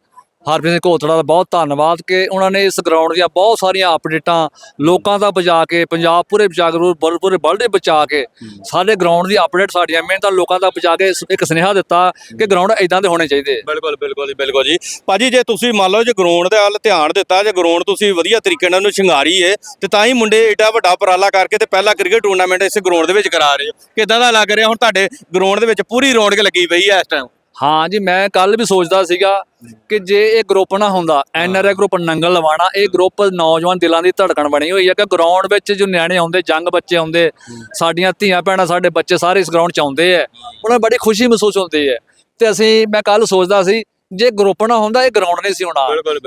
ਹਰਪ੍ਰੀਤ ਸਿੰਘ ਘੋਤੜਾ ਦਾ ਬਹੁਤ ਧੰਨਵਾਦ ਕਿ ਉਹਨਾਂ ਨੇ ਇਸ ਗਰਾਊਂਡ ਦੀਆਂ ਬਹੁਤ ਸਾਰੀਆਂ ਅਪਡੇਟਾਂ ਲੋਕਾਂ ਦਾ ਬਚਾ ਕੇ ਪੰਜਾਬ ਪੂਰੇ ਬਚਾ ਕੇ ਪੂਰੇ- ਵਰਲਡ ਦੇ ਬਚਾ ਕੇ ਸਾਡੇ ਗਰਾਊਂਡ ਦੀ ਅਪਡੇਟ ਸਾਡੀਆਂ ਮਿਹਨਤਾਂ ਲੋਕਾਂ ਦਾ ਬਚਾ ਕੇ ਇੱਕ ਸੁਨੇਹਾ ਦਿੱਤਾ ਕਿ ਗਰਾਊਂਡ ਇਦਾਂ ਦੇ ਹੋਣੇ ਚਾਹੀਦੇ। ਬਿਲਕੁਲ ਬਿਲਕੁਲ ਜੀ ਬਿਲਕੁਲ ਜੀ। ਭਾਜੀ ਜੇ ਤੁਸੀਂ ਮੰਨ ਲਓ ਜੇ ਗਰਾਊਂਡ ਦੇ ਵੱਲ ਧਿਆਨ ਦਿੱਤਾ ਜੇ ਗਰਾਊਂਡ ਤੁਸੀਂ ਵਧੀਆ ਤਰੀਕੇ ਨਾਲ ਉਹਨੂੰ ਸ਼ਿੰਗਾਰੀ ਏ ਤੇ ਤਾਂ ਹੀ ਮੁੰਡੇ ਏਡਾ ਵੱਡਾ ਉਪਰਾਲਾ ਕਰਕੇ ਤੇ ਪਹਿਲਾ ਕ੍ਰਿਕਟ ਟੂਰਨਾਮੈਂਟ ਇਸ ਗਰਾਊਂਡ ਦੇ ਵਿੱਚ ਕਰਾ ਰਹੇ ਹੋ। ਕਿਦਾਂ ਦਾ ਲੱਗ ਰਿਹਾ? ਹੁਣ ਤੁਹਾਡੇ ਗਰਾਊਂਡ ਦੇ ਵਿੱਚ ਪੂਰੀ ਰੌਣਕ ਲੱਗੀ ਪਈ ਹੈ ਇਸ ਟਾਈਮ ਹਾਂ ਜੀ, ਮੈਂ ਕੱਲ ਵੀ ਸੋਚਦਾ ਸੀਗਾ ਕਿ ਜੇ ਇਹ ਗਰੁੱਪ ਨਾ ਹੁੰਦਾ ਐਨਆਰਆਈ ਗਰੁੱਪ ਨੰਗਲ ਲਵਾਣਾ ਇਹ ਗਰੁੱਪ ਨੌਜਵਾਨ ਦਿਲਾਂ ਦੀ ਧੜਕਣ ਬਣੀ ਹੋਈ ਹੈ ਕਿ ਗਰਾਊਂਡ ਵਿੱਚ ਜੋ ਨਿਆਣੇ ਆਉਂਦੇ, ਜੰਗ ਬੱਚੇ ਆਉਂਦੇ, ਸਾਡੀਆਂ ਧੀਆਂ ਭੈਣਾਂ, ਸਾਡੇ ਬੱਚੇ ਸਾਰੇ ਇਸ ਗਰਾਊਂਡ 'ਚ ਆਉਂਦੇ ਹੈ। ਉਹਨਾਂ ਨੂੰ ਬੜੀ ਖੁਸ਼ੀ ਮਹਿਸੂਸ ਹੁੰਦੀ ਹੈ। ਤੇ ਅਸੀਂ, ਮੈਂ ਕੱਲ ਸੋਚਦਾ ਸੀ ਜੇ ਗਰੁੱਪ ਨਾ ਹੁੰਦਾ ਇਹ ਗਰਾਊਂਡ ਨਹੀਂ ਸੀ ਹੋਣਾ।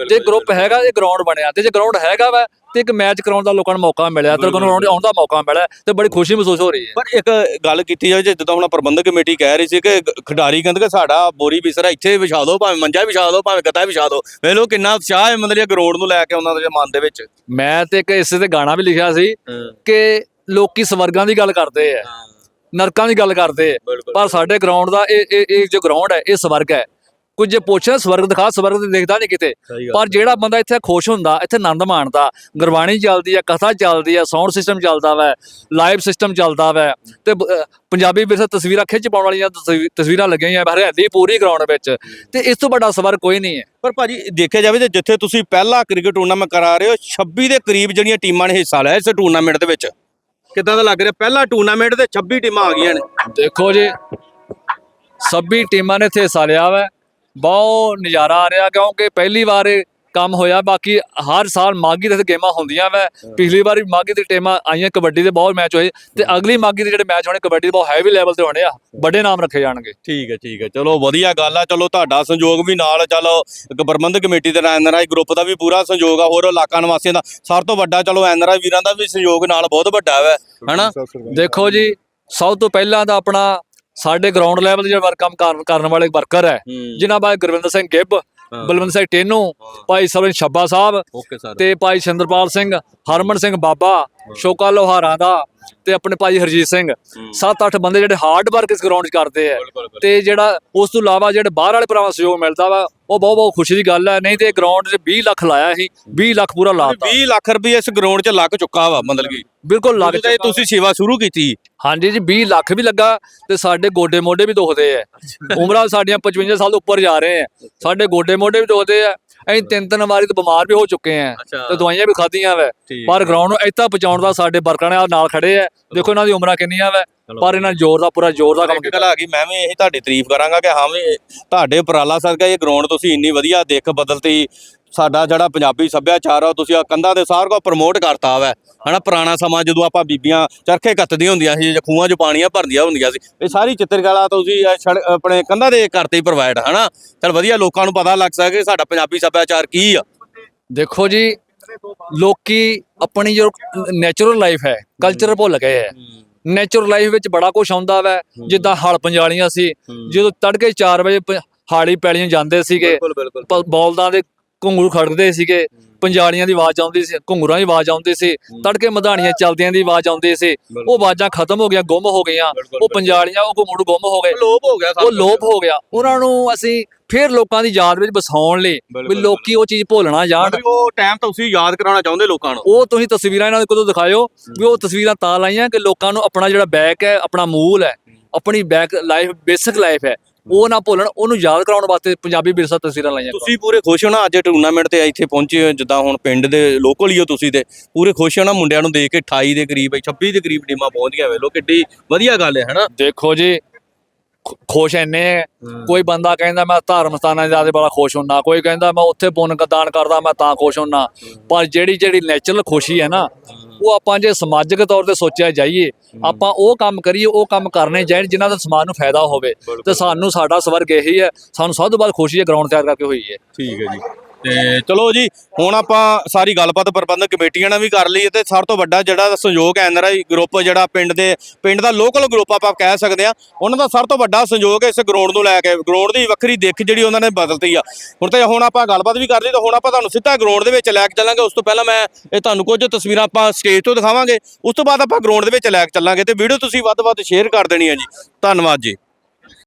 ਜੇ ਗਰੁੱਪ ਹੈਗਾ ਇਹ ਗਰਾਊਂਡ ਬਣਿਆ। ਤੇ ਜੇ ਗਰਾਊਂਡ ਹੈਗਾ ਵਾ ਤੇ ਇੱਕ ਮੈਚ ਕਰਾਉਣ ਦਾ ਲੋਕਾਂ ਨੂੰ ਮੌਕਾ ਮਿਲਿਆ ਤੇ ਗਰਾਊਂਡ ਆਉਣ ਦਾ ਮੌਕਾ ਮਿਲਿਆ ਤੇ ਬੜੀ ਖੁਸ਼ੀ ਮਹਿਸੂਸ ਹੋ ਰਹੀ ਹੈ। ਪਰ ਇੱਕ ਗੱਲ ਕੀਤੀ ਜਾਵੇ ਜੇ ਜਿੱਦਾਂ ਹੁਣ ਪ੍ਰਬੰਧਕ ਕਮੇਟੀ ਕਹਿ ਰਹੀ ਸੀ ਕਿ ਖਿਡਾਰੀ ਕਹਿੰਦੇ ਕਿ ਸਾਡਾ ਬੋਰੀ ਬਿਸਰਾ ਇੱਥੇ ਵਿਛਾ ਦਿਓ ਭਾਵੇਂ ਮੰਜਾ ਵਿਛਾ ਦਿਓ ਭਾਵੇਂ ਗੱਦਾ ਵਿਛਾ ਦਿਓ। ਵੇਖ ਲਓ ਕਿੰਨਾ ਉਤਸ਼ਾਹ ਹੈ ਮਤਲਬ ਗਰਾਊਂਡ ਨੂੰ ਲੈ ਕੇ ਉਹਨਾਂ ਦੇ ਮਨ ਦੇ ਵਿੱਚ। ਮੈਂ ਤੇ ਇੱਕ ਇਸੇ ਤੇ ਗਾਣਾ ਵੀ ਲਿਖਿਆ ਸੀ ਕਿ ਲੋਕੀ ਸਵਰਗਾਂ ਦੀ ਗੱਲ ਕਰਦੇ ਆ ਨਰਕਾਂ ਦੀ ਗੱਲ ਕਰਦੇ ਪਰ ਸਾਡੇ ਗਰਾਊਂਡ ਦਾ ਇਹ ਇਹ ਇਹ ਜੋ ਗਰਾਊਂਡ ਹੈ ਇਹ ਸਵਰਗ ਹੈ। ਕੁਝ ਪੁੱਛੇ ਸਵਰਗ ਦਿਖਾ ਸਵਰਗ ਤੇ ਦੇਖਦਾ ਨਹੀਂ ਕਿਤੇ। ਪਰ ਜਿਹੜਾ ਬੰਦਾ ਇੱਥੇ ਖੁਸ਼ ਹੁੰਦਾ ਇੱਥੇ ਆਨੰਦ ਮਾਣਦਾ ਗੁਰਬਾਣੀ ਚੱਲਦੀ ਹੈ ਕਥਾ ਚੱਲਦੀ ਹੈ ਸਾਊਂਡ ਸਿਸਟਮ ਚੱਲਦਾ ਵਾ ਲਾਈਵ ਸਿਸਟਮ ਚੱਲਦਾ ਵਾ ਤੇ ਪੰਜਾਬੀ ਵਿਰਸਾ ਤਸਵੀਰਾਂ ਖਿੱਚ ਪਾਉਣ ਵਾਲੀਆਂ ਤਸਵੀ- ਤਸਵੀਰਾਂ ਲੱਗੀਆਂ ਹਰਿਆਲੀ ਪੂਰੀ ਗਰਾਊਂਡ ਵਿੱਚ। ਤੇ ਇਸ ਤੋਂ ਵੱਡਾ ਸਵਰਗ ਕੋਈ ਨਹੀਂ ਹੈ। ਪਰ ਭਾਜੀ ਦੇਖਿਆ ਜਾਵੇ ਤੇ ਜਿੱਥੇ ਤੁਸੀਂ ਪਹਿਲਾ ਕ੍ਰਿਕਟ ਟੂਰਨਾਮੈਂਟ ਕਰਾ ਰਹੇ ਹੋ 26 ਦੇ ਕਰੀਬ ਜਿਹੜੀਆਂ ਟੀਮਾਂ ਨੇ ਹਿੱਸਾ ਲਿਆ ਇਸ ਟੂਰਨਾਮੈਂਟ ਦੇ ਵਿੱਚ। ਕਿੱਦਾਂ ਦਾ ਲੱਗ ਰਿਹਾ? ਪਹਿਲਾ ਟੂਰਨਾਮੈਂਟ ਤੇ 26 ਟੀਮਾਂ ਆ ਗਈਆਂ ਨੇ। ਦੇਖੋ ਜੀ ਸਭੀ ਟੀਮਾਂ ਨੇ ਇੱਥੇ ਹਿੱਸਾ ਲਿਆ ਵਾ। ਬਹੁਤ ਨਜ਼ਾਰਾ ਆ ਰਿਹਾ ਕਿਉਂਕਿ ਪਹਿਲੀ ਵਾਰ ਇਹ ਕੰਮ ਹੋਇਆ ਬਾਕੀ ਹਰ ਸਾਲ ਮਾਗੀ ਦੇ ਗੇਮਾਂ ਹੁੰਦੀਆਂ ਵਾ। ਪਿਛਲੀ ਵਾਰ ਵੀ ਮਾਗੀ ਦੀ ਟੀਮਾਂ ਆਈਆਂ ਕਬੱਡੀ ਦੇ ਬਹੁਤ ਮੈਚ ਹੋਏ ਤੇ ਅਗਲੀ ਮਾਗੀ ਦੇ ਜਿਹੜੇ ਮੈਚ ਹੋਣੇ ਕਬੱਡੀ ਦੇ ਬਹੁਤ ਹੈਵੀ ਲੈਵਲ ਤੇ ਹੋਣੇ ਆ ਵੱਡੇ ਨਾਮ ਰੱਖੇ ਜਾਣਗੇ। ਠੀਕ ਹੈ ਠੀਕ ਹੈ। ਚਲੋ ਵਧੀਆ ਗੱਲ ਆ। ਚਲੋ ਤੁਹਾਡਾ ਸੰਯੋਗ ਵੀ ਨਾਲ ਚਲੋ ਇੱਕ ਪ੍ਰਬੰਧਕ ਕਮੇਟੀ ਦੇ ਨਾਲ ਐਨਆਰਆਈ ਗਰੁੱਪ ਦਾ ਵੀ ਪੂਰਾ ਸੰਯੋਗ ਆ ਹੋਰ ਇਲਾਕਾ ਨਿਵਾਸੀਆਂ ਦਾ ਸਭ ਤੋਂ ਵੱਡਾ ਚਲੋ ਐਨਆਰਆਈ ਵੀਰਾਂ ਦਾ ਵੀ ਸੰਯੋਗ ਨਾਲ ਬਹੁਤ ਵੱਡਾ ਹੈ ਹਨਾ? ਦੇਖੋ ਜੀ ਸਭ ਤੋਂ ਪਹਿਲਾਂ ਤਾਂ ਆਪਣਾ ਸਾਡੇ ਗਰਾਊਂਡ ਲੈਵਲ ਦੇ ਜਿਹੜੇ ਵਰਕ ਕੰਮ ਕਰਨ- ਕਰਨ ਵਾਲੇ ਵਰਕਰ ਹੈ ਜਿਨ੍ਹਾਂ ਬਾਰੇ ਗੁਰਵਿੰਦਰ ਸਿੰਘ ਗਿੱਬ ਬਲਵੰਤ ਸਿੰਘ ਟੇਨੂ ਭਾਈ ਸਰਵਨ ਛੱਬਾ ਸਾਹਿਬ ਓਕੇ ਸਰ। ਤੇ ਭਾਈ ਸਿੰਦਰਪਾਲ ਸਿੰਘ ਹਰਮਨ ਸਿੰਘ ਬਾਬਾ ਸ਼ੋਕਾ ਲੋਹਾਰਾਂ ਦਾ ਤੇ ਆਪਣੇ ਭਾਈ ਹਰਜੀਤ ਸਿੰਘ। ਸੱਤ ਅੱਠ ਬੰਦੇ ਜਿਹੜੇ ਹਾਰਡ ਵਰਕ ਇਸ ਗਰਾਊਂਡ 'ਚ ਕਰਦੇ ਆ। ਤੇ ਜਿਹੜਾ ਉਸ ਤੋਂ ਇਲਾਵਾ ਜਿਹੜੇ ਬਾਹਰ ਵਾਲੇ ਭਰਾਵਾਂ ਸਹਿਯੋਗ ਮਿਲਦਾ ਵਾ ਉਹ ਬਹੁਤ ਬਹੁਤ ਖੁਸ਼ੀ ਦੀ ਗੱਲ ਹੈ ਨਹੀਂ ਤੇ ਗਰਾਊਂਡ 'ਚ 20 ਲੱਖ ਲਾਇਆ ਸੀ 20 ਲੱਖ ਪੂਰਾ ਲਾਤਾ। 20 ਲੱਖ ਰੁਪਏ ਇਸ ਗਰਾਊਂਡ 'ਚ ਲੱਗ ਚੁੱਕਾ ਵਾ ਮਤਲਬ ਕਿ। ਬਿਲਕੁਲ ਲੱਗ ਚੁੱਕਾ। ਤੁਸੀਂ ਸੇਵਾ ਸ਼ੁਰੂ ਕੀਤੀ। ਹਾਂਜੀ ਜੀ 20 ਲੱਖ ਵੀ ਲੱਗਾ ਤੇ ਸਾਡੇ ਗੋਡੇ ਮੋਢੇ ਵੀ ਦੁਖਦੇ ਆ। ਉਮਰਾਂ ਸਾਡੀਆਂ 55 ਸਾਲ ਉੱਪਰ ਜਾ ਰਹੇ ਆ। ਸਾਡੇ ਗੋਡੇ ਮੋਢੇ ਵੀ ਦੁਖਦੇ ਆ। ਅਸੀਂ ਤਿੰਨ ਤਿੰਨ ਵਾਰੀ ਤਾਂ ਬਿਮਾਰ ਵੀ ਹੋ ਚੁੱਕੇ ਆ। ਤੇ ਦਵਾਈਆਂ ਵੀ ਖਾਧੀਆਂ ਵਾ। ਪਰ ਗਰਾਊਂਡ ਨੂੰ ਇੱਥੇ ਪਹੁੰਚਾਉਣ ਦਾ ਸਾਡੇ ਵਰਕਰਾਂ ਨੇ ਨਾਲ ਖੜੇ ਆ। ਦੇਖੋ ਇਹਨਾਂ ਦੀ ਉਮਰਾਂ ਕਿੰਨੀਆਂ ਵਾ ਪਰ ਇਹਨਾਂ ਜ਼ੋਰ ਦਾ ਪੂਰਾ ਜ਼ੋਰ ਦਾ ਕੰਮ ਕੀਤਾ। ਆ ਗਈ ਮੈਂ ਵੀ ਇਹੀ ਤੁਹਾਡੀ ਤਾਰੀਫ ਕਰਾਂਗਾ ਕਿ ਹਾਂ ਵੀ ਤੁਹਾਡੇ ਉਪਰਾਲਾ ਸਦਕਾ ਇਹ ਗਰਾਊਂਡ ਤੁਸੀਂ ਇੰਨੀ ਵਧੀਆ ਦਿੱਖ ਬਦਲਤੀ ਸਾਡਾ ਜਿਹੜਾ ਪੰਜਾਬੀ ਸੱਭਿਆਚਾਰ ਆ ਤੁਸੀਂ ਆ ਕੰਧਾਂ ਦੇ ਸਾਰ ਕੋ ਪ੍ਰਮੋਟ ਕਰਤਾ ਵਾ। ਹਨਾ ਪੁਰਾਣਾ ਸਮਾਂ ਜਦੋਂ ਆਪਾਂ ਬੀਬੀਆਂ ਚਰਖੇ ਕੱਤਦੀਆਂ ਹੁੰਦੀਆਂ ਸੀ ਜਾਂ ਖੂਹਾਂ 'ਚ ਪਾਣੀਆਂ ਭਰਦੀਆਂ ਹੁੰਦੀਆਂ ਸੀ ਇਹ ਸਾਰੀ ਚਿੱਤਰਕਲਾ ਤੁਸੀਂ ਆਪਣੇ ਕੰਧਾਂ ਦੇ ਕਰਤੇ ਪ੍ਰੋਵਾਈਡ ਹਨਾ। ਚਲ ਵਧੀਆ ਲੋਕਾਂ ਨੂੰ ਪਤਾ ਲੱਗ ਸਕੇ ਸਾਡਾ ਪੰਜਾਬੀ ਸੱਭਿਆਚਾਰ ਕੀ ਆ। ਦੇਖੋ ਜੀ ਲੋਕੀ ਆਪਣੀ ਜੋ ਨੈਚੁਰਲ ਲਾਈਫ ਹੈ ਕਲਚਰ ਭੁੱਲ ਗਏ ਹੈ। ਨੈਚੁਰਲ ਲਾਈਫ ਵਿੱਚ ਬੜਾ ਕੁਝ ਆਉਂਦਾ ਵੈ ਜਿੱਦਾਂ ਹਲ ਪੰਜਾਲੀਆਂ ਸੀ ਜਦੋਂ ਤੜਕੇ 4 ਵਜੇ ਹਾੜੀ ਪੈਲੀਆਂ ਜਾਂਦੇ ਸੀਗੇ ਬਿਲਕੁਲ ਬਿਲਕੁਲ। ਪ- ਬੌਲਦਾਂ ਦੇ ਘੁੰਗਰੂ ਖੜਕਦੇ ਸੀਗੇ ਪੰਜਾਲੀਆਂ ਦੀ ਆਵਾਜ਼ ਆਉਂਦੀ ਸੀ ਘੁੰਗਰਾਂ ਦੀ ਆਵਾਜ਼ ਆਉਂਦੀ ਸੀ ਤੜਕੇ ਮਧਾਣੀਆਂ ਚੱਲਦਿਆਂ ਦੀ ਆਵਾਜ਼ ਆਉਂਦੀ ਸੀ ਉਹ ਆਵਾਜ਼ਾਂ ਖਤਮ ਹੋ ਗਈਆਂ ਗੁੰਮ ਹੋ ਗਈਆਂ ਉਹ ਪੰਜਾਲੀਆਂ ਉਹ ਘੁੰਗਰੂ ਗੁੰਮ ਹੋ ਗਏ। ਲੋਪ ਹੋ ਗਿਆ ਉਹ ਲੋਪ ਹੋ ਗਿਆ। ਉਹਨਾਂ ਨੂੰ ਅਸੀਂ ਫਿਰ ਲੋਕਾਂ ਦੀ ਯਾਦ ਵਿੱਚ ਵਸਾਉਣ ਲਈ ਵੀ ਲੋਕੀ ਉਹ ਚੀਜ਼ ਭੁੱਲਣਾ ਜਾਣ ਉਹ ਟਾਈਮ ਤੁਸੀਂ ਯਾਦ ਕਰਾਉਣਾ ਚਾਹੁੰਦੇ ਲੋਕਾਂ ਨੂੰ। ਉਹ ਤੁਸੀਂ ਤਸਵੀਰਾਂ ਇਹਨਾਂ ਦੇ ਕੋਲੋਂ ਦਿਖਾਇਓ ਵੀ ਉਹ ਤਸਵੀਰਾਂ ਤਾਂ ਲਾਈਆਂ ਕਿ ਲੋਕਾਂ ਨੂੰ ਆਪਣਾ ਜਿਹੜਾ ਬੈਕ ਹੈ ਆਪਣਾ ਮੂਲ ਹੈ ਆਪਣੀ ਬੈਕ ਲਾਈਫ ਬੇਸਿਕ ਲਾਈਫ ਹੈ। ਉਹ ਨਾ ਭੁੱਲਣ ਉਹਨੂੰ ਯਾਦ ਕਰਾਉਣ ਵਾਸਤੇ ਪੰਜਾਬੀ ਵਿਰਸਾ ਤਸਵੀਰਾਂ ਲਾਈਆਂ ਤੁਸੀਂ ਪੂਰੇ ਖੁਸ਼ ਹੋ ਨਾ? ਅੱਜ ਟੂਰਨਾਮੈਂਟ ਤੇ ਇੱਥੇ ਪਹੁੰਚੇ ਹੋ ਜਿੱਦਾਂ ਹੁਣ ਪਿੰਡ ਦੇ ਲੋਕਲ ਹੀ ਹੋ ਤੁਸੀਂ ਤੇ। ਪੂਰੇ ਖੁਸ਼ ਹੋ ਨਾ ਮੁੰਡਿਆਂ ਨੂੰ ਦੇਖ ਕੇ? 28 ਦੇ ਕਰੀਬ 26 ਦੇ ਕਰੀਬ ਟੀਮਾਂ ਪਹੁੰਚ ਗਈਆਂ ਵੇਲੋ ਕਿੱਡੀ ਵਧੀਆ ਗੱਲ ਹੈ ਹਨਾ? ਦੇਖੋ ਜੀ ਖੁਸ਼ ਐਨੇ। ਕੋਈ ਬੰਦਾ ਕਹਿੰਦਾ ਮੈਂ ਧਰਮ ਸਥਾਨਾਂ ਜ਼ਿਆਦਾ ਬੜਾ ਖੁਸ਼ ਹੁੰਨਾ। ਕੋਈ ਕਹਿੰਦਾ ਮੈਂ ਉੱਥੇ ਪੁੰਨ ਦਾਨ ਕਰਦਾ ਮੈਂ ਤਾਂ ਖੁਸ਼ ਹੁੰਨਾ। ਪਰ ਜਿਹੜੀ ਜਿਹੜੀ ਨੈਚੁਰਲ ਖੁਸ਼ੀ ਹੈ ਨਾ ਉਹ ਆਪਾਂ ਜੇ ਸਮਾਜਿਕ ਤੌਰ ਤੇ ਸੋਚਿਆ ਜਾਈਏ ਆਪਾਂ ਉਹ ਕੰਮ ਕਰੀਏ ਉਹ ਕੰਮ ਕਰਨੇ ਚਾਹੀਦੇ ਜਿਨ੍ਹਾਂ ਦਾ ਸਮਾਜ ਨੂੰ ਫਾਇਦਾ ਹੋਵੇ। ਤੇ ਸਾਨੂੰ ਸਾਡਾ ਸਵਰਗ ਇਹੀ ਹੈ ਸਾਨੂੰ ਸਭ ਤੋਂ ਵੱਧ ਖੁਸ਼ੀ ਹੈ ਗਰਾਊਂਡ ਤਿਆਰ ਕਰਕੇ ਹੋਈ ਹੈ। ਠੀਕ ਹੈ ਜੀ। ਤੇ ਚਲੋ ਜੀ, ਹੁਣ ਆਪਾਂ ਸਾਰੀ ਗੱਲਬਾਤ ਪ੍ਰਬੰਧਕ ਕਮੇਟੀਆਂ ਨਾਲ ਵੀ ਕਰ ਲਈ ਤੇ ਸਭ ਤੋਂ ਵੱਡਾ ਜਿਹੜਾ ਸੰਯੋਗ ਹੈ ਐਨਆਰਆਈ ਗਰੁੱਪ ਜਿਹੜਾ ਪਿੰਡ ਦੇ, ਪਿੰਡ ਦਾ ਲੋਕਲ ਗਰੁੱਪ ਆਪਾਂ ਕਹਿ ਸਕਦੇ ਆ ਉਹਨਾਂ ਦਾ ਸਭ ਤੋਂ ਵੱਡਾ ਸੰਯੋਗ ਇਸ ਗਰਾਊਂਡ ਨੂੰ ਲੈ ਕੇ ਗਰਾਊਂਡ ਦੀ ਵੱਖਰੀ ਦਿੱਖ ਜਿਹੜੀ ਉਹਨਾਂ ਨੇ ਬਦਲਤੀ ਆ। ਹੁਣ ਤੇ ਹੁਣ ਆਪਾਂ ਗੱਲਬਾਤ ਵੀ ਕਰ ਲਈ ਤਾਂ ਹੁਣ ਆਪਾਂ ਤੁਹਾਨੂੰ ਸਿੱਧਾ ਗਰਾਊਂਡ ਦੇ ਵਿੱਚ ਲੈ ਕੇ ਚੱਲਾਂਗੇ, ਉਸ ਤੋਂ ਪਹਿਲਾਂ ਮੈਂ ਇਹ ਤੁਹਾਨੂੰ ਕੁਝ ਤਸਵੀਰਾਂ ਆਪਾਂ ਸਟੇਜ ਤੋਂ ਦਿਖਾਵਾਂਗੇ, ਉਸ ਤੋਂ ਬਾਅਦ ਆਪਾਂ ਗਰਾਊਂਡ ਦੇ ਵਿੱਚ ਲੈ ਕੇ ਚੱਲਾਂਗੇ ਤੇ ਵੀਡੀਓ ਤੁਸੀਂ ਵੱਧ ਵੱਧ ਸ਼ੇਅਰ ਕਰ ਦੇਣੀ ਹੈ ਜੀ। ਧੰਨਵਾਦ ਜੀ।